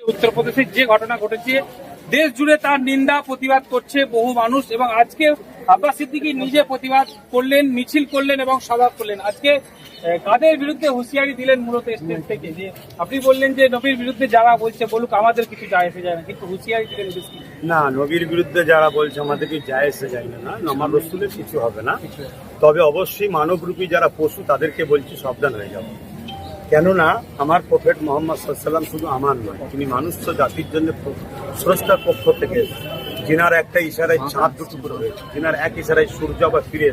উত্তরপ্রদেশের যে ঘটনা ঘটেছে দেশ জুড়ে তার নিন্দা প্রতিবাদ করছে বহু মানুষ এবং আজকে আব্বাস সিদ্দিকি নিজে প্রতিবাদ করলেন মিছিল করলেন এবং সভা করলেন। আজকে কাদের বিরুদ্ধে হুঁশিয়ারি দিলেন মূলত স্টেজ থেকে? যে আপনি বললেন যে নবীর বিরুদ্ধে যারা বলছে বলুক আমাদের কিছু যায় এসে যায় না কিন্তু হুঁশিয়ারি দিলেন না নবীর বিরুদ্ধে যারা বলছে আমাদের আমাদেরকে যায় এসে যায় না না আমার রসুলের কিছু হবে না। তবে অবশ্যই মানবরূপী যারা পশু তাদেরকে বলছি সাবধান হয়ে যাও। কেননা আমার প্রফেট মোহাম্মদ সাল্লাম শুধু আমার নয় তিনি মানুষ তো জাতির জন্য স্রষ্টার পক্ষ থেকে। যিনার একটা ইশারায় চাঁদ দুটুকরো হয়েছে যিনার এক ইশারায় সূর্য বা ফিরে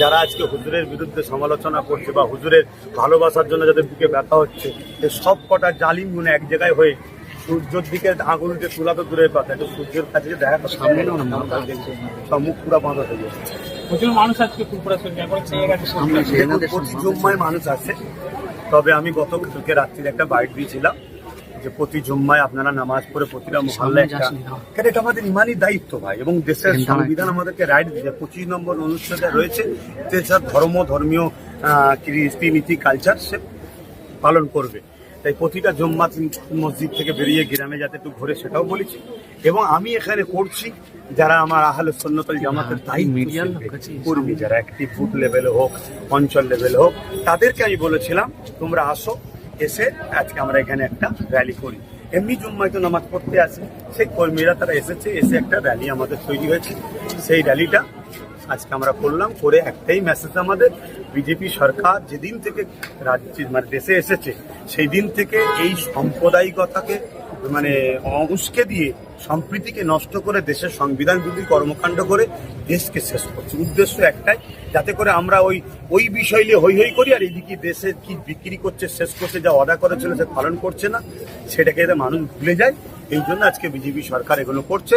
যারা আজকে হুজুরের বিরুদ্ধে সমালোচনা করছে বা হুজুরের ভালোবাসার জন্য যাদের বুকে ব্যথা হচ্ছে সব কটা জালিম গুণে এক জায়গায় হয়ে সূর্যের দিকে আঙুলকে তোলা তো দূরের কথা সূর্যের কাছে দেখা সামনে সব মুখ পুরা বাঁধা হয়ে গেছে। প্রচুর মানুষ আজকে চেয়ে গেছে জুম্মায় মানুষ আছে। তবে আমি গত কালকে রাত্রির একটা বাইট দিয়েছিলাম যে প্রতি জুম্মায় আপনারা নামাজ পড়ে প্রতিটা মহল্লা একটা কেন এটা আমাদের ইমানই দায়িত্ব ভাই এবং দেশের সংবিধান আমাদেরকে রাইট দিয়েছে। পঁচিশ নম্বর অনুচ্ছেদে রয়েছে যে ধর্ম ধর্মীয় আহ, রীতিনীতি কালচার সে পালন করবে। তাই প্রতিটা জম্মা মসজিদ থেকে বেরিয়ে গ্রামে যাতে একটু ঘুরে সেটাও বলেছি। এবং আমি এখানে করছি যারা আমার আহলে সন্ন্যতল জামাতের দায়িত্ব কর্মী যারা একটি বুথ লেভেলে হোক অঞ্চল লেভেলে হোক তাদেরকে আমি বলেছিলাম তোমরা আসো এসে আজকে আমরা এখানে একটা র্যালি করি। এমনি জুম্মায় তো নামাজ পড়তে আসে সেই কর্মীরা তারা এসেছে এসে একটা র্যালি আমাদের তৈরি হয়েছে। সেই র্যালিটা আজকে আমরা করলাম, করে একটাই মেসেজ আমাদের। বিজেপি সরকার যেদিন থেকে রাজ্যে মানে দেশে এসেছে সেই দিন থেকে এই সাম্প্রদায়িকতাকে মানে উস্কে দিয়ে সম্প্রীতিকে নষ্ট করে দেশের সংবিধান বিরোধী কর্মকাণ্ড করে দেশকে শেষ করছে। উদ্দেশ্য একটাই, যাতে করে আমরা ওই ওই বিষয় নিয়ে হই হই করি, আর এদিকে দেশে কি বিক্রি করছে, শেষ করছে, যা অর্ডার করেছিল সে পালন করছে না, সেটাকে মানুষ ভুলে যায়। এই জন্য আজকে বিজেপি সরকার এগুলো করছে।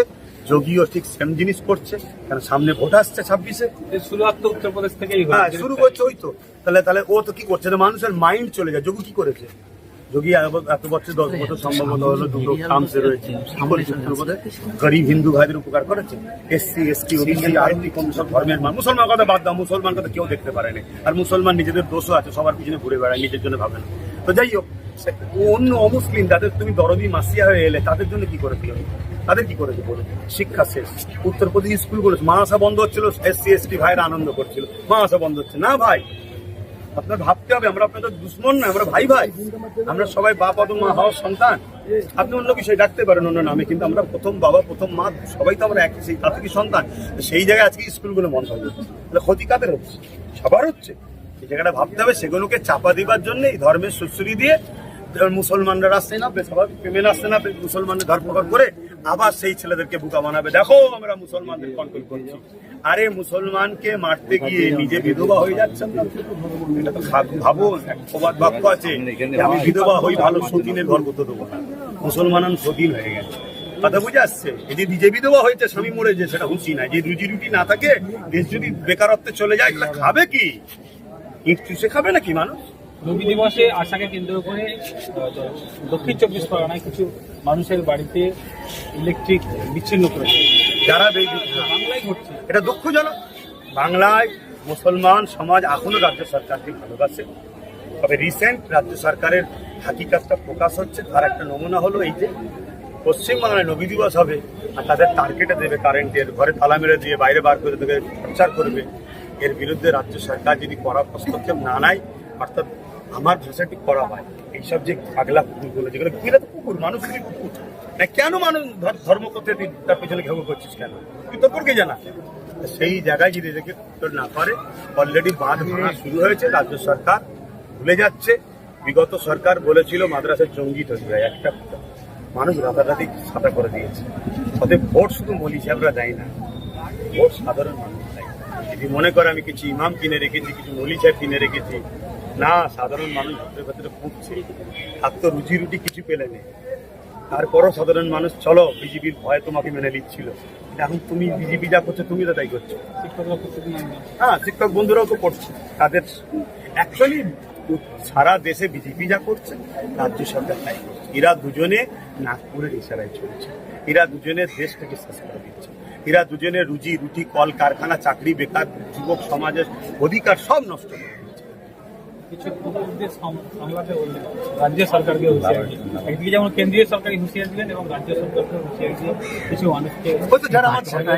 যোগীও ঠিক সেম জিনিস করছে। কারণ সামনে ভোট আসছে ছাব্বিশে। শুরুয়াত তো উত্তরপ্রদেশ থেকেই হ্যাঁ শুরু করছে ওই তো। তাহলে তাহলে ও তো কি করছে? না মানুষের মাইন্ড চলে যায়। যোগী কি করেছে? যোগী এত- বছর দশ বছর সম্ভবত হলো দুটো রয়েছে? গরিব হিন্দু ভাইদের উপকার করেছে? এসসি এসটি ওবিসি আরবি কম সব ধর্মের মানুষ। মুসলমান কথা বাদ দাও মুসলমান কথা কেউ দেখতে পারেনি আর মুসলমান নিজেদের দোষও আছে সবার পিছনে ঘুরে বেড়ায় নিজের জন্য ভাবে না। তো যাই হোক অন্য অমুসলিম, যাদের তুমি দরদি মাসিয়া হয়ে এলে, তাদের জন্য কি করেছে তাদের কি করেছে বলুন শিক্ষা শেষ। উত্তরপ্রদেশ স্কুলগুলো মাসা বন্ধ হচ্ছিল, এসসি, এসটি ভাইরা আনন্দ করছিল। মাসা বন্ধ হচ্ছে। না ভাই, আপনার ভাবতে হবে, আমরা আপনাদের দুশ্মন না, আমরা ভাই ভাই। আমরা সবাই বাপ অত মা হওয়ার সন্তান। আপনি অন্য বিষয় ডাকতে পারেন অন্য নামে, কিন্তু আমরা প্রথম বাবা, প্রথম মা, সবাই তো আমরা একই, সেই তাতে কি সন্তান? সেই জায়গায় আজকে স্কুলগুলো বন্ধ হয়ে যাচ্ছে তাহলে ক্ষতি কাদের হচ্ছে? সবার হচ্ছে। এই জায়গাটা ভাবতে হবে, সেগুলোকে চাপা দিবার জন্য এই ধর্মের সুশ্রী দিয়ে মুসলমানরা আসছে না বেস্বাভাবিক পেমেন্ট আসছে না মুসলমানদের ধর্মঘট করে আবার সেই ছেলেদেরকে বোকা বানাবে। দেখো আমরা মুসলমানদের কন্ট্রোল করছি। আরে মুসলমানকে মারতে গিয়ে নিজে বিধবা হয়ে যাচ্ছেন না? এটা তো ভাবুন প্রবাদ বাক্য আছে যে আমি বিধবা হই, ভালো সতীনের ঘর করতে দেবো না। মুসলমান সতীন হয়ে গেছে। কথা বুঝে আসছে? এই যে নিজে বিধবা হয়েছে, স্বামী মরেছে সেটা হুঁচি না যে রুজি রুটি না থাকে, দেশ যদি বেকারত্বে চলে যায় খাবে কি? ইট চুষে খাবে নাকি মানুষ? নবী দিবসে আশাকে কেন্দ্র করে দক্ষিণ চব্বিশ পরগনায় কিছু মানুষের বাড়িতে ইলেকট্রিক বিচ্ছিন্ন করেছে। যারা বাংলায় ঘটছে। এটা দুঃখজনক। বাংলায় মুসলমান সমাজ এখনও রাজ্য সরকারকে ভালোবাসে। তবে রিসেন্ট রাজ্য সরকারের হাকিকাতটা প্রকাশ হচ্ছে তার একটা নমুনা হলো এই যে পশ্চিমবাংলায় নবী দিবস হবে আর তাদের টার্গেটে দেবে কারেন্টের ঘরে তালা মেরে দিয়ে বাইরে বার করে দেবে প্রচার করবে। এর বিরুদ্ধে রাজ্য সরকার যদি কড়া হস্তক্ষেপ না নেয় অর্থাৎ আমার ভাষাটি করা হয়। এইসব যে পাগলা কুকুরগুলো যেগুলো এরা তো কুকুর, মানুষ কুকুর। না কেন মানুষ ধর- ধর্ম করতে তুই তার পেছনে ঘেউ করছিস কেন? তুই তোর পরকে জানা সেই জায়গায় যদি এদেরকে কন্ট্রোল না করে অলরেডি বাঁধ ভাঙা শুরু হয়েছে, রাজ্য সরকার ভুলে যাচ্ছে। বিগত সরকার বলেছিল মাদ্রাসার জঙ্গি তৈরি হয় একটা মানুষ রাতারাতি সাদা করে দিয়েছে। অতএব ভোট শুধু মলি সাহেবরা দেয় না, ভোট সাধারণ মানুষ দেয়। যদি মনে করে আমি কিছু ইমাম কিনে রেখেছি, কিছু মলি সাহেব কিনে রেখেছি না সাধারণ মানুষ ভেতরে ভেতরে ভুগছে আর তো রুজি রুটি কিছু পেলে নেই তারপরও সাধারণ মানুষ চলো বিজেপির ভয়ে তোমাকে মেনে নিচ্ছিল। এখন তুমি বিজেপি যা করছ তুমি তো তাই করছ। হ্যাঁ শিক্ষক বন্ধুরাও তো করছে। তাদের অ্যাকচুয়ালি সারা দেশে বিজেপি যা করছে রাজ্য সরকার তাই করছে। এরা দুজনে নাগপুরের ইশারায় চলছে। এরা দুজনে দেশটাকে শেষ করে দিচ্ছে। এরা দুজনে রুজি রুটি কল কারখানা চাকরি বেকার যুবক সমাজের অধিকার সব নষ্ট করে কিছু সাম- সামলাতে বললেন রাজ্য সরকারকে হুঁশিয়ারি একদিকে যেমন কেন্দ্রীয় সরকারকে হুঁশিয়ারি দিলেন এবং রাজ্য সরকারকে হুঁশিয়ারি দিয়ে কিছু মানুষকে যারা আমার না,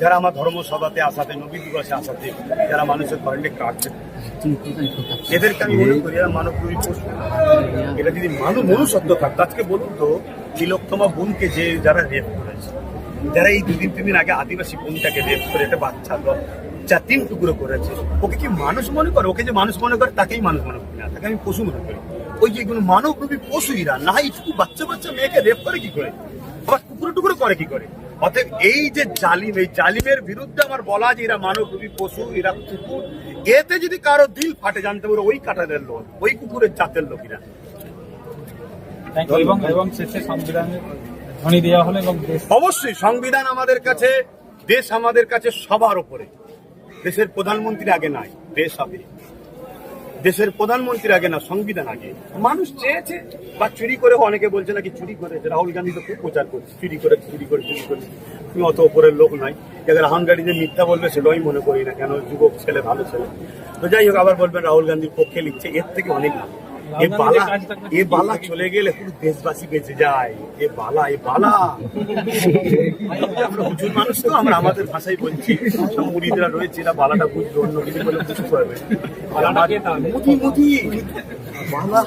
যারা আমার ধর্ম সভাতে আসাতে নবী দিবসে আসাতে যারা মানুষের করেন্টে কাটছে। এদেরকে আমি মনে করি এরা মানব পশু এটা যদি মানব মনুষ্যত্ব থাকতো আজকে বলুন তো তিলোত্তমা বোনকে যে যারা রেপ করেছে যারা এই দুদিন তিন দিন আগে আদিবাসী বোনটাকে রেপ করে একটা বাচ্চা চার তিন টুকরো করেছে ওকে কি মানুষ মনে করে? ওকে যে মানুষ মনে করে তাকেই মানুষ মনে করি না তাকে আমি পশু মনে করি। ওই যে এগুলো মানব রূপী পশু এরা না এইটুকু বাচ্চা বাচ্চা মেয়েকে রেপ করে কি করে? আবার টুকরো টুকরো করে কি করে? অতএব এই যে জালিম এই জালিমের বিরুদ্ধে আমার বলা যে এরা মানব রূপী পশু এরা কুকুর এতে যদি কারও দিল ফাটে জানতে পারো ওই কাটাদের লোক ওই কুকুরের জাতের লোকেরা. এবং এবং শেষে সংবিধানের ধ্বনি দেওয়া হলো এবং অবশ্যই সংবিধান আমাদের কাছে দেশ আমাদের কাছে সবার উপরে। দেশের প্রধানমন্ত্রী আগে নাই, দেশ হবে দেশের প্রধানমন্ত্রীর আগে না, সংবিধান আগে। মানুষ চেয়েছে, বা চুরি করে অনেকে বলছে নাকি চুরি করেছে রাহুল গান্ধী তো খুব প্রচার করছে, চুরি করে চুরি করে চুরি করে। তুমি অত ওপরের লোক নাই। এবার রাহুল গান্ধী যে মিথ্যা বলবে, সেটাই মনে করি না কেন, যুবক ছেলে, ভালো ছেলে। তো যাই হোক, আবার বলবেন রাহুল গান্ধীর পক্ষে লিখছে, এর থেকে অনেক ভালো। এ বালা এ বালা চলে গেলে পুরো দেশবাসী বেঁচে যায় এ বালা এ বালা আমরা হুজুর মানুষ তো আমরা আমাদের ভাষায় বলছি মুড়িদরা রয়েছে এরা বালাটা বুঝবে অন্য কিছু বলে বুঝতে পারবে বালাটা কে তাহলে? মুদি মুদি বালা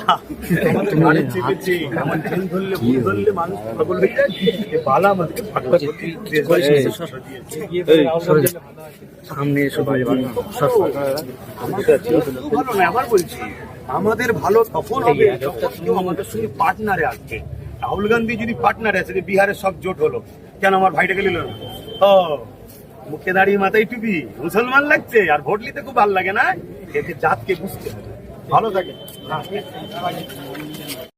আমাদের চেপেছে এমন ট্রেন ধরলে ভুল ধরলে মানুষ পাগল হয়ে যায় এ বালা আমাদেরকে। সামনে এসে ভালো আবার বলছি আমাদের ভালো সফল হবে, যখন কেউ আমাদের সঙ্গে পার্টনারে আসবে। রাহুল গান্ধী যদি পার্টনারে আসে যে বিহারের সব জোট হলো, কেন আমার ভাইটাকে নিল না? মুখে দাঁড়িয়ে মাথায় টুপি, মুসলমান লাগছে, আর ভোট নিতে খুব ভালো লাগে না? এতে জাতকে বুঝতে হবে। ভালো থাকে।